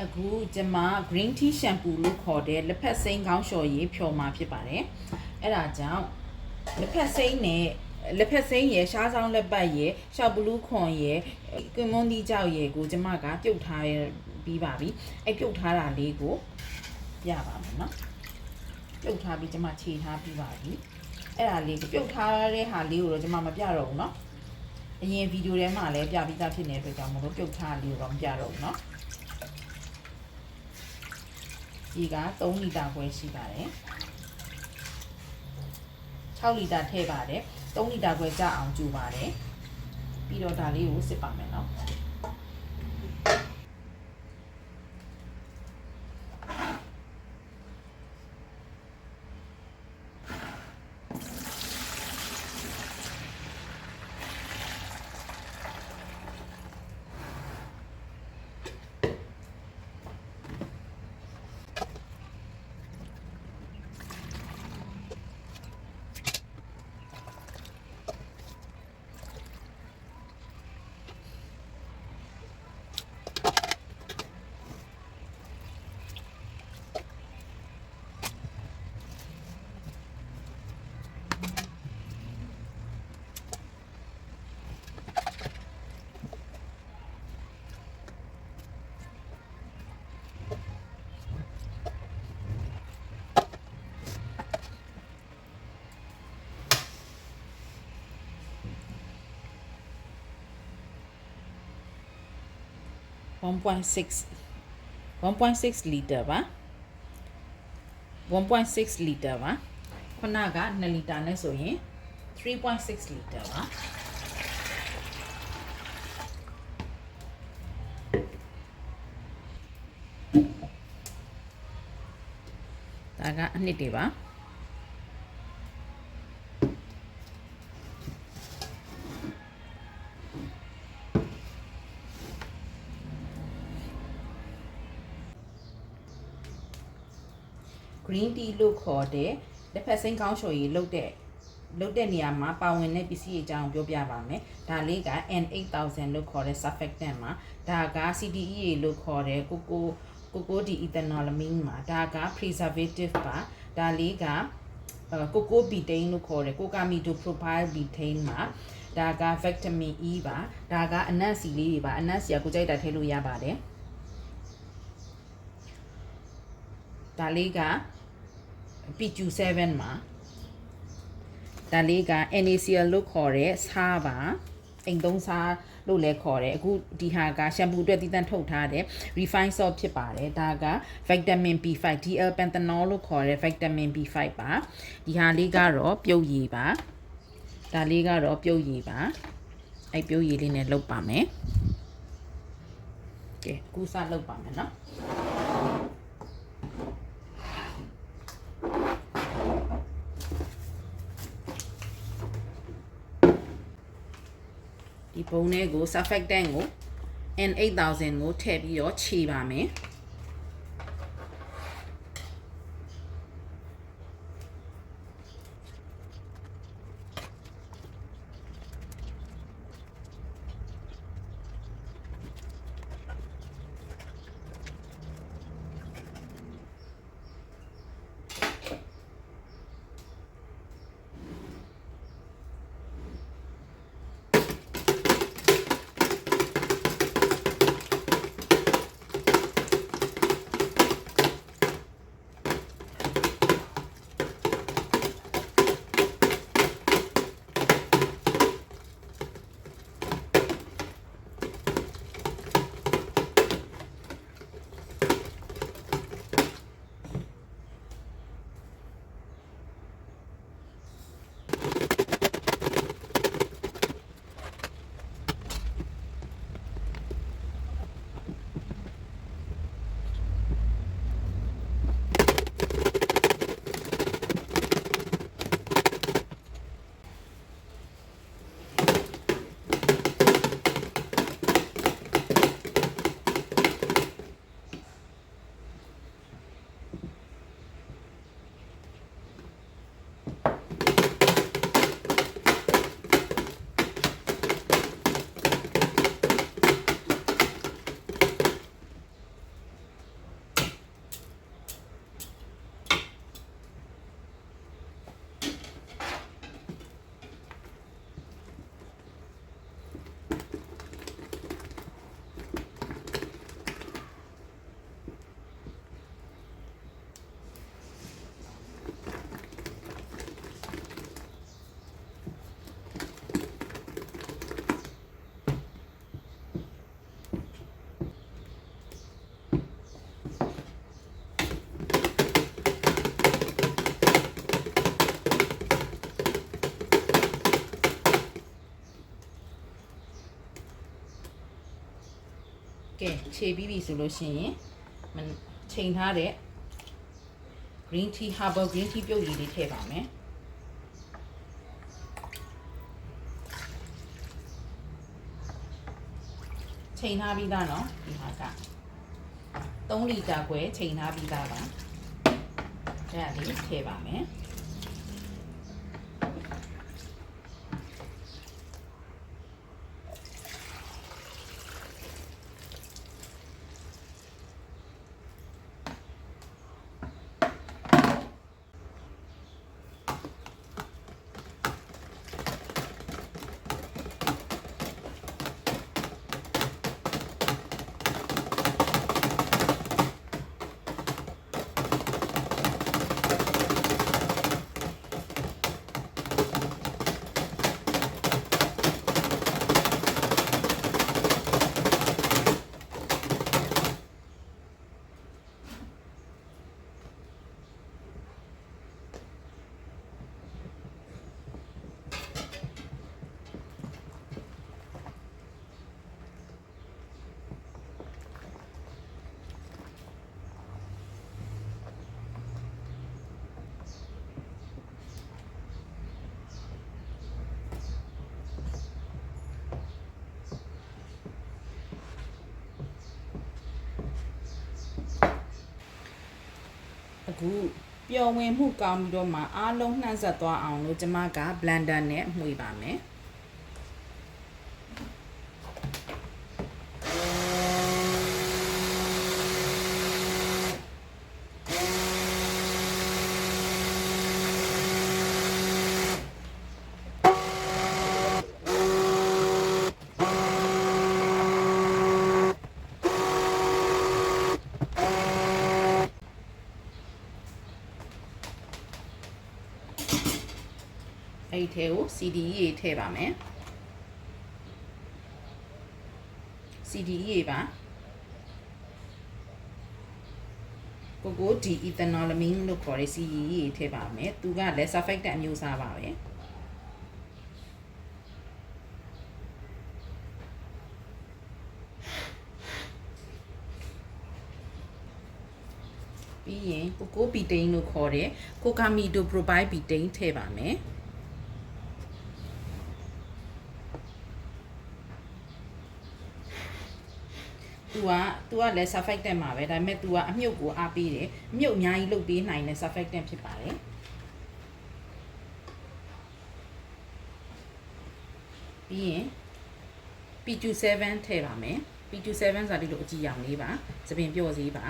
အခုကျမ green tea shampoo လို့ခေါ်တဲ့လက်ဖက်စိမ်းကောင်းလျှော်ရည်ဖြော်မှာဖြစ်ပါတယ်အဲ့ဒါကြောင့်လက်ဖက်စိမ်းနဲ့လက်ဖက်စိမ်းရယ်ရှားဆောင်လက်ပတ်ရယ်ရှောက်ဘလူးခွန်ရယ်ကွန်မွန်ဒီကြောက်ရယ်ကိုကျမကပြုတ်ထားပြီးပါပြီအဲ့ပြုတ်ထားတာလေးကိုပြပါမယ်နော်ပြုတ်ထားပြီးကျမခြေထားပြီးပါပြီအဲ့ဒါလေးကိုပြုတ်ထားတဲ့ဟာလေးကိုတော့ကျမမပြတော့ဘူးနော်အရင်ဗီဒီယိုထဲမှာလည်းပြပြီးသားဖြစ်နေတဲ့အတွက်ကြောင့်မလို့ပြုတ်ထားလေးကိုတော့မပြတော့ဘူးနော် ဒီက3လီတာခွဲရှိပါတယ်6လီတာထည့်ပါတယ်3လီတာခွဲကြအောင်ကျူပါတယ်ပြီးတော့ဒါလေးကိုစစ်ပါမယ်နော် 1.6 1.6လီတာပါ1.6လီတာပါခုနက2လီတာနဲ့ဆိုရင်3.6လီတာပါဒါကအနှစ်တွေပါ green tea လို့ခေါ်တဲ့လက်ဖက်စိမ်းကောင်းချော်ရည်လုပ်တဲ့လုပ်တဲ့နေရာမှာပါဝင်တဲ့ပစ္စည်းအကြောင်းပြောပြပါမယ်။ဒါလေးက N8000 လို့ခေါ်တဲ့ surfactant မှာဒါက CDE လို့ခေါ်တဲ့ကိုကိုကိုကိုဒီ ethanolamine မှာဒါက preservative ပါဒါလေးကကိုကိုဘီတိန်လို့ခေါ်တယ်ကိုကာမီတိုပရိုဖိုင်ဘီတိန်မှာဒါက vitamin E ပါဒါကအနံ့စီလေးတွေပါအနံ့စီကကိုကြိုက်တာထည့်လို့ရပါတယ်ဒါလေးက PQ7 မှာဒါလေးက NaCl လို့ခေါ်တဲ့ဆားပါအိမ်သုံးဆားလို့လည်းခေါ်တယ်အခုဒီဟာကရှမ်ပူအတွက်တည်တံ့ထုတ်ထားတဲ့ refined salt ဖြစ်ပါတယ်ဒါက vitamin B5 DL panthenol လို့ခေါ်တဲ့ vitamin B5 ပါဒီဟာလေးကတော့ပြုတ်ရည်ပါဒါလေးကတော့ပြုတ်ရည်ပါအဲ့ပြုတ်ရည်လေးနဲ့လုပ်ပါမယ်ကဲအခုစလုပ်ပါမယ်နော် ဒီဘုံထဲကို surfactant ကို N8000 ကိုထည့်ပြီးတော့ခြေပါမယ် ခြေပြီးပြီဆိုလို့ရှိရင်မနချိန်ထားတဲ့ green tea herbal green tea ပြုတ်ရည်လေးထည့်ပါမယ်ချိန်ထားပြီးသားเนาะဒီဟာက3လီတာခွဲချိန်ထားပြီးသားပါအဲ့ဒါလေးထည့်ပါမယ် အခုပျော်ဝင်မှုကောင်းပြီးတော့မှအားလုံးနှံ့ဆက်သွားအောင်လို့ကျမက blender နဲ့မှွေပါမယ် အဲ့ဒီထဲကို CDE ရေးထည့်ပါမယ် CDE ရေးပါကိုကိုဒီ ethanolamine လို့ခေါ်တဲ့ CDE ရေးထည့်ပါမယ်သူကလည်း surfactant အမျိုးအစားပါပဲပြီးရင်ကိုကိုဘီတိန်လို့ခေါ်တဲ့ကိုကာမီဒိုပရိုဘိုင်ဘီတိန်ထည့်ပါမယ် သူကသူကလည်း surfactant မှာပဲဒါပေမဲ့ तू ကအမြုပ်ကိုအားပေးတယ်အမြုပ်အများကြီးလုပ်ပေးနိုင်တဲ့ surfactant ဖြစ်ပါတယ်ပြီးရင် P27 ထည့်ပါမယ် P27 ဆိုတာဒီလိုအကြည့်ရောင်လေးပါသပင်ပြော့စည်းပါ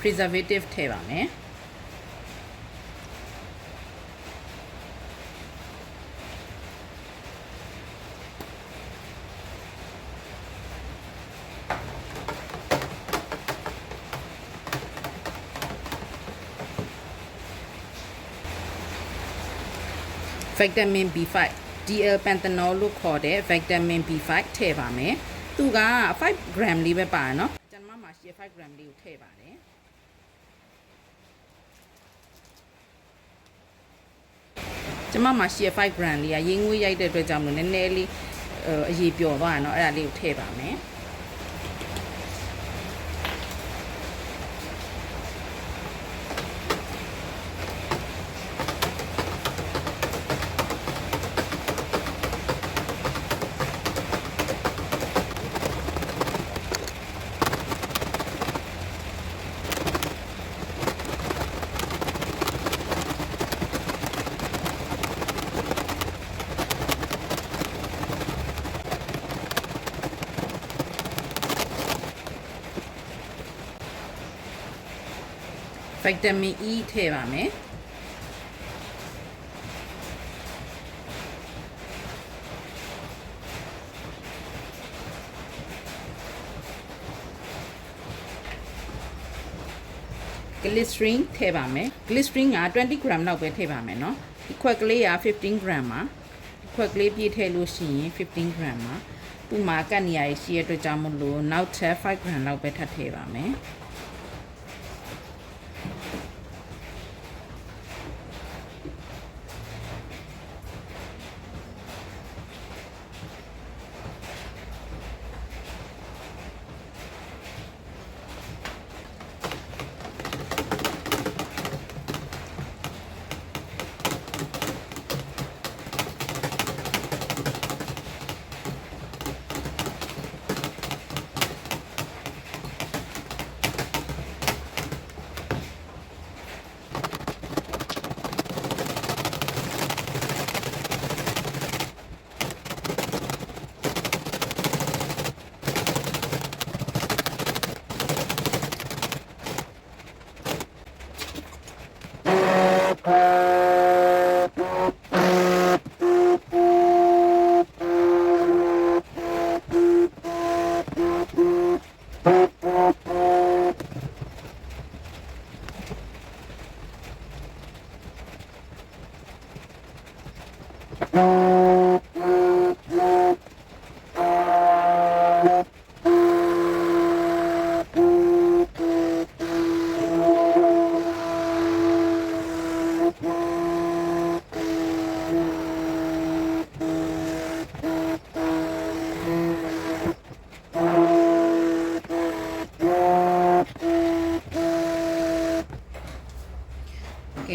preservative ထည့်ပါမယ် vitamin B5 DL panthenol လို့ခေါ်တဲ့ vitamin B5 ထည့်ပါမယ်သူက5 gram လေးပဲပါနော်ကျွန်မမှာရှိ5 gram လေးကိုထည့်ပါတယ် ကျွန်မမှာရှိ5 gram လေးကရင်းငွေးရိုက်တဲ့အတွက်ကြောင့်မလို့နည်းနည်းလေးအရေးပျော်သွားရနော်အဲ့ဒါလေးကိုထည့်ပါမယ် vitamin E ထည့်ပါမယ်ဂလစ်စထရင်းထည့်ပါမယ်ဂလစ်စထရင်းက20 gram လောက်ပဲထည့်ပါမယ်เนาะဒီခွက်ကလေးက15 gram ပါဒီခွက်ကလေးပြည့်ထည့်လို့ရှိရင်15 gram ပါသူ့မှာကတ်နေရရှိရတဲ့အတွက်ကြောင့်မလို့နောက်ထပ်5 gram လောက်ပဲထပ်ထည့်ပါမယ်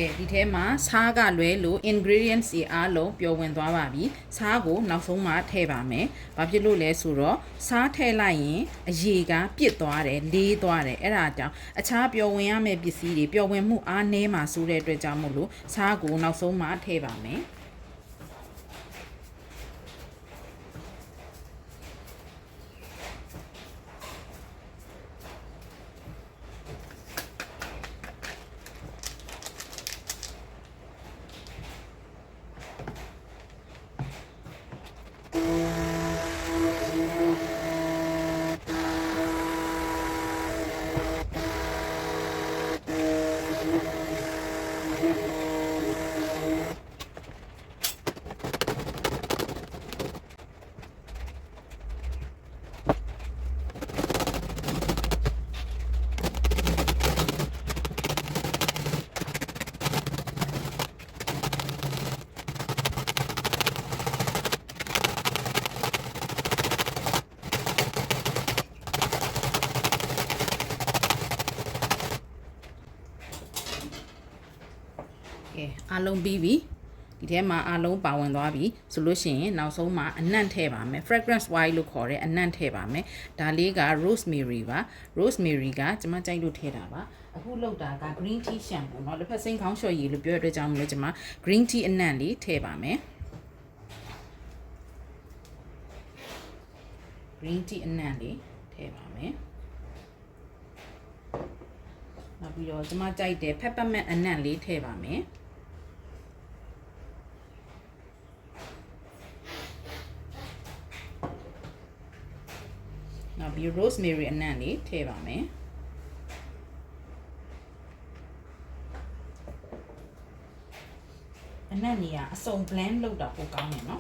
ကဲဒီထဲမှာစားကလွဲလို့ ingredients တွေအားလုံးပျော်ဝင်သွားပါပြီစားကိုနောက်ဆုံးမှထည့်ပါမယ်ဘာဖြစ်လို့လဲဆိုတော့စားထည့်လိုက်ရင်အရေကပြစ်သွားတယ်လေးသွားတယ်အဲ့ဒါကြောင့်အခြားပျော်ဝင်ရမယ့်ပစ္စည်းတွေပျော်ဝင်မှုအားနည်းမှာစိုးတဲ့အတွက်ကြောင့်မို့လို့စားကိုနောက်ဆုံးမှထည့်ပါမယ် ကဲအား လုံးပြီးပြီဒီထဲမှာအားလုံးပါဝင်သွားပြီဆိုလို့ရှိရင်နောက်ဆုံးမှာအနံ့ထည့်ပါမယ် fragrance wine လို့ခေါ်တဲ့အနံ့ထည့်ပါမယ်ဒါလေးက rosemary ပါ rosemary ကကျွန်မကြိုက်လို့ထည့်တာပါအခုလောက်တာက green tea shampoo เนาะတစ်ဖက်စိမ်းခေါင်းလျှော်ရည်လို့ပြောရတဲ့ကြောင့်မလို့ကျွန်မ green tea အနံ့လေးထည့်ပါမယ် green tea အနံ့လေးထည့်ပါမယ်နောက်ပြီးတော့ကျွန်မကြိုက်တဲ့ peppermint အနံ့လေးထည့်ပါမယ် ပြီး rosemary အနံ့လေးထည့်ပါမယ်အနံ့နေရအစုံ blend လုပ်တာပိုကောင်းတယ်เ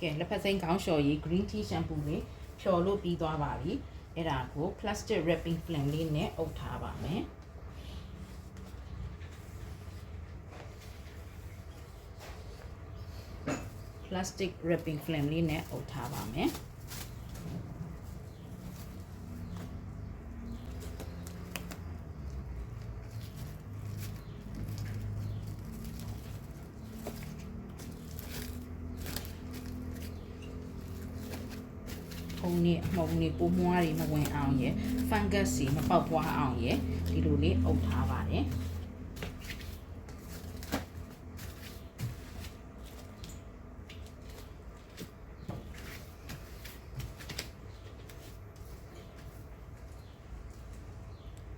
ကဲလက်ဖက်စိမ်းခေါင်းလျှော်ရည် green tea shampoo လေးဖြော်လို့ပြီးသွားပါပြီအဲ့ဒါကို plastic wrapping film လေးနဲ့အုပ်ထားပါမယ် plastic wrapping film လေးနဲ့အုပ်ထားပါမယ် မှုနေမှုနေပိုးမွားတွေမဝင်အောင်ရယ် fungus တွေမပေါက်ပွားအောင်ရယ်ဒီလိုလေးအုပ်ထားပါတယ်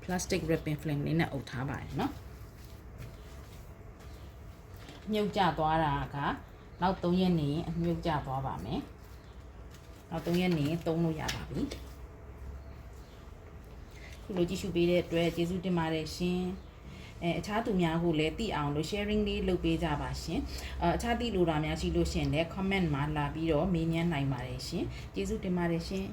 plastic wrapping film လေးနဲ့အုပ်ထားပါတယ်เนาะမြုပ်ကျသွားတာကနောက်3ရက်နေအမြုပ်ကျသွားပါမယ် နောက်3ရက်နေသုံးလို့ရပါပြီခုလိုကြည့်ရှုပေးတဲ့အတွက်ကျေးဇူးတင်ပါတယ်ရှင်အဲအခြားသူများကိုလည်းသိအောင်လို့ sharing လေးလုပ်ပေးကြပါရှင်အဲအခြားသိလိုတာများရှိလို့ရှင်လည်း comment မှာလာပြီးတော့မေးမြန်းနိုင်ပါတယ်ရှင်ကျေးဇူးတင်ပါတယ်ရှင်